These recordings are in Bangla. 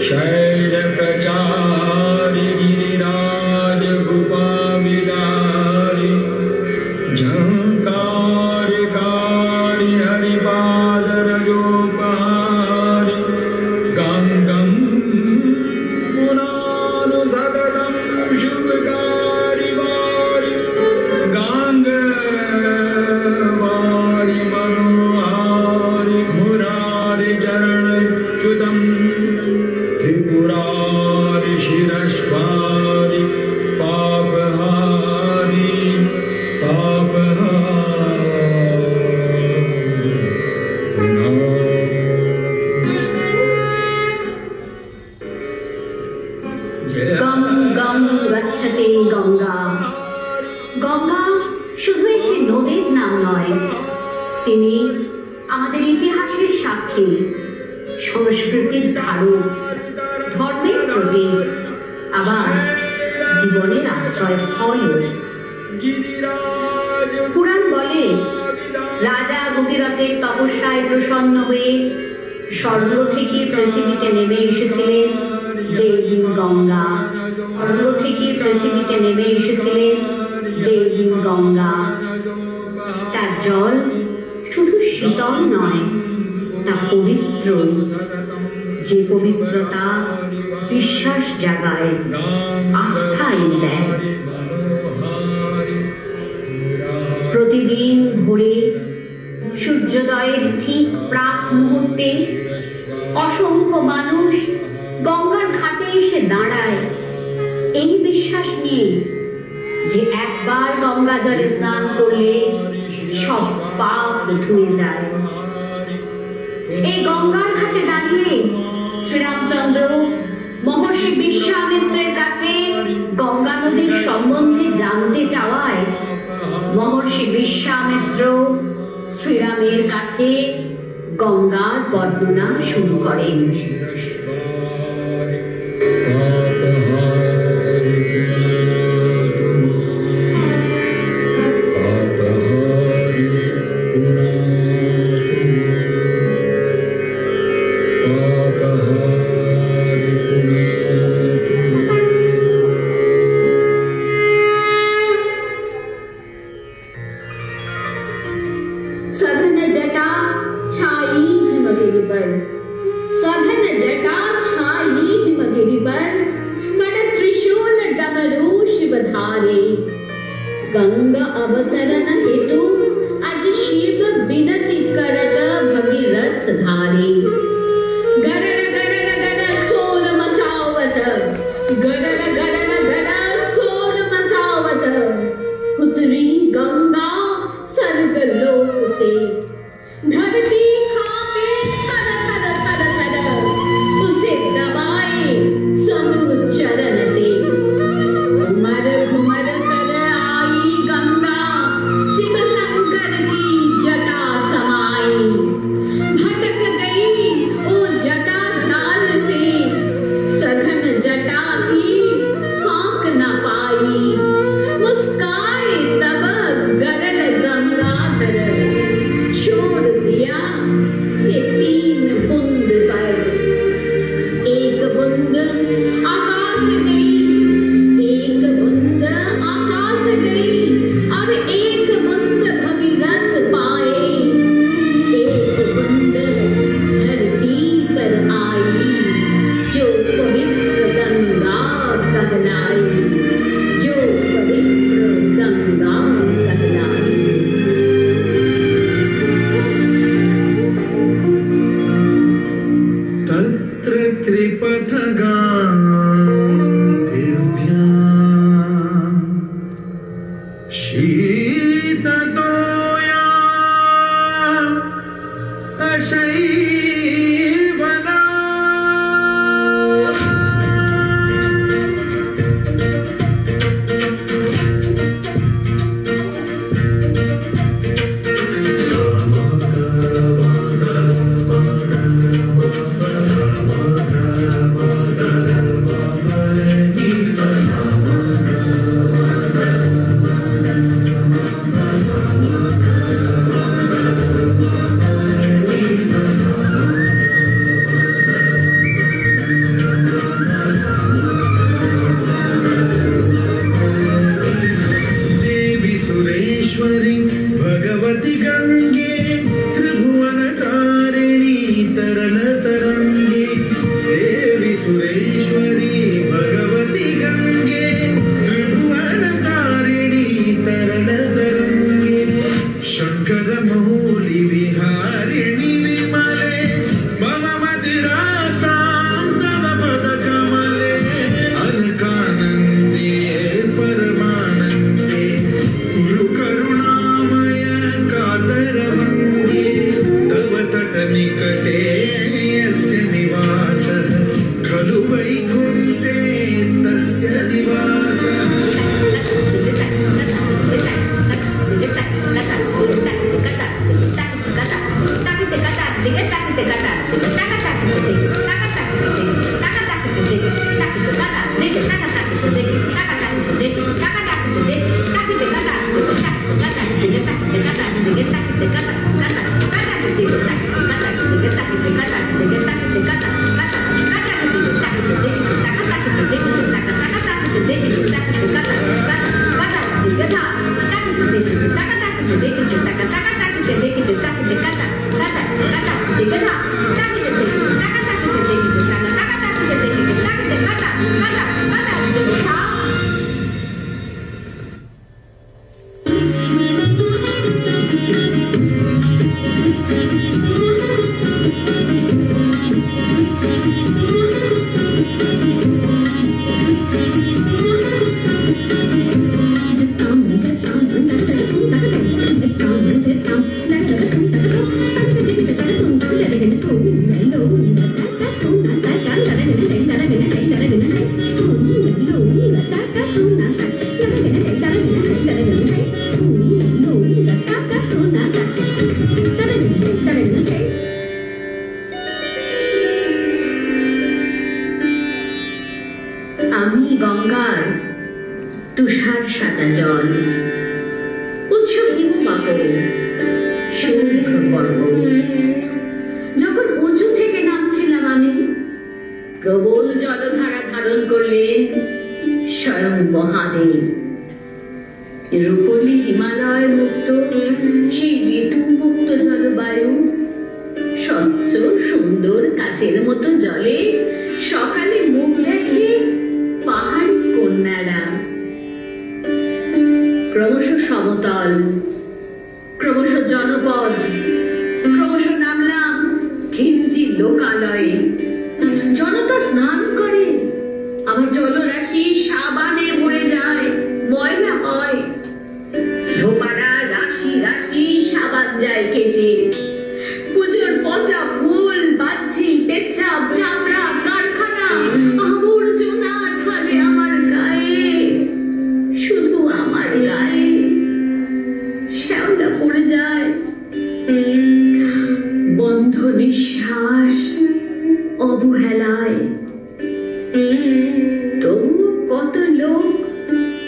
Shame. তিনি আমাদের ইতিহাসের সাক্ষী, সংস্কৃতির ধারক, ধর্মের প্রতীক আবার জীবনের আশ্রয় স্থল পুরাণ বলে, রাজা ভগীরথের তপস্যায় প্রসন্ন হয়ে স্বর্গ থেকে পৃথিবীতে নেমে এসেছিলেন দেবী গঙ্গা। স্বর্গ থেকে পৃথিবীতে নেমে এসেছিলেন দেবী গঙ্গা। তার জল শুধু শীতল নয়, তা পবিত্র। যে পবিত্রতা বিশ্বাস জাগায় আস্থা এনে দেয়। প্রতিদিন ভোরে সূর্যোদয়ের ঠিক প্রাক মুহূর্তে অসংখ্য মানুষ গঙ্গার ঘাটে এসে দাঁড়ায়। এই বিশ্বাস নিয়ে যে একবার গঙ্গা জলে স্নান করলে সব পাপ ধুয়ে বিশ্বামিত্রের কাছে গঙ্গা নদীর সম্বন্ধে জানতে চাওয়ায় মহর্ষি বিশ্বামিত্র শ্রীরামের কাছে গঙ্গার বর্ণনা শুরু করেন। day ぜひ豊かさ গঙ্গার তুষার সাদা জল। উচ্চ হিমবাহ শুভ্র পর্ব। যখন উঁচু থেকে নামছিলাম আমি, প্রবল জলধারা ধারণ করলেন স্বয়ং মহাদেব। রূপলি হিমালয় মুক্ত, সেই সমতল ক্রমশ জনপদ, ক্রমশ নামলাম ঘিঞ্জি লোকালয়ে। জনতা স্নান করে, আমার জলরাশি সাবানে ভরে যায়, ময়লা হয়। ধোপারা রাশি রাশি সাবান যায় কেটে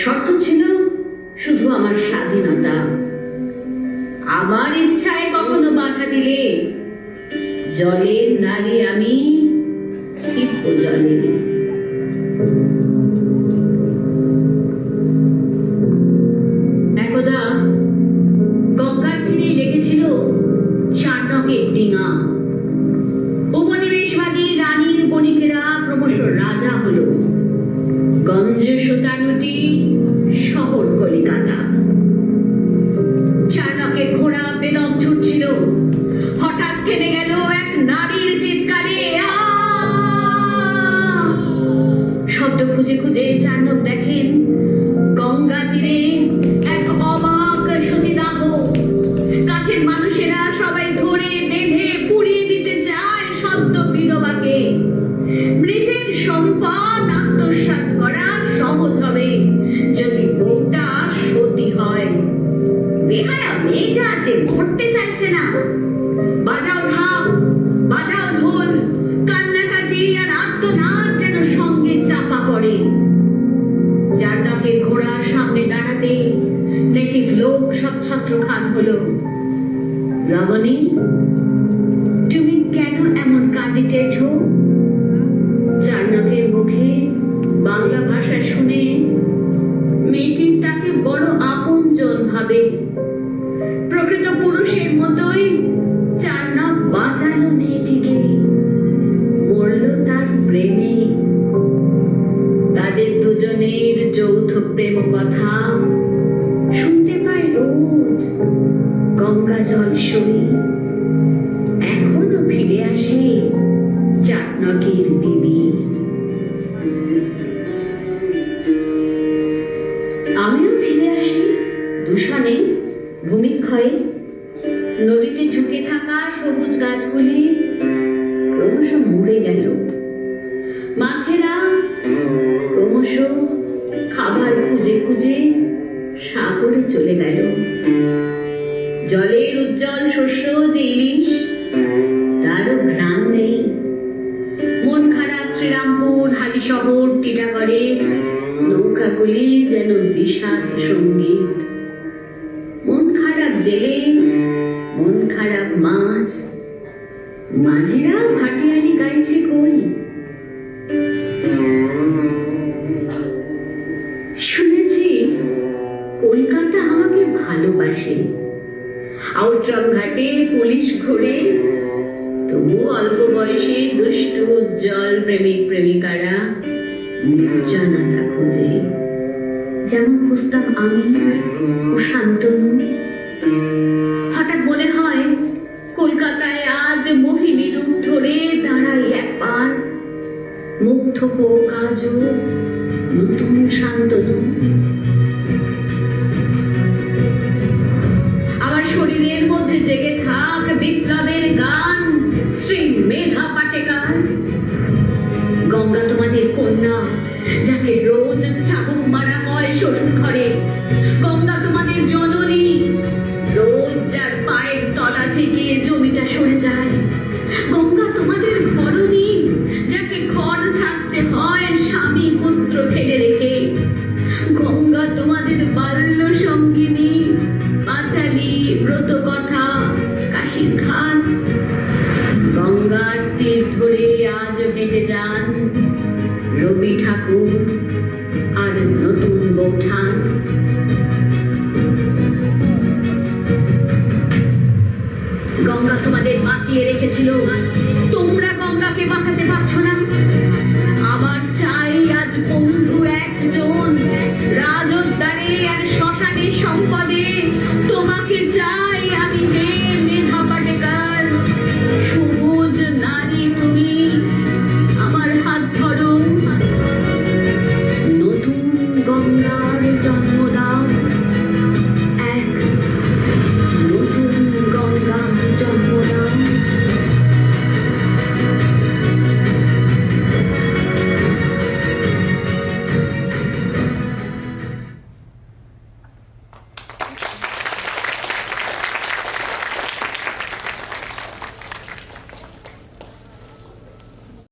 শর্ত ছিল শুধু আমার স্বাধীনতা। আমার ইচ্ছায় কখনো বাধা দিলে জলের নারী আমি তীব্র জলে। গঞ্জ শতানুটি শহর কলিকাতা খান হলো? রমণী, তুমি কেন এমন কাঁদিতেছ চারনাকের মুখে বাংলা ভাষা শুনে মেয়েটির তাকে বড় আপনজন ভাবে। প্রকৃত পুরুষের মতোই চারনাক বাঁচালো মেয়েটিকে। মরল তার প্রেমে। তাদের দুজনের যৌথ প্রেম কথা পাই রোজ গঙ্গা জল সই এখনও ফিরে আসে চাটনকের বিবি। আমিও ফিরে আসি দূষণে ভূমিক্ষয়ে। নদীতে ঝুঁকে থাকা সবুজ গাছগুলি ক্রমশ মরে গেল। মাছেরা ক্রমশ খাবার খুঁজে খুঁজে সাগরে চলে গেল। সবুজ ইলিশ তারও ঘ্রাণ নেই। মন শ্রীরামপুর হালিশহর টিটাগড়ে নৌকাগুলি যেন বিষাদ সমুদ্র শান্তনু। হঠাৎ মনে হয় কলকাতায় আজ মোহিনী ধরে দাঁড়াই একবার। মুগ্ধ কাজ নতুন শান্তনু। you know what?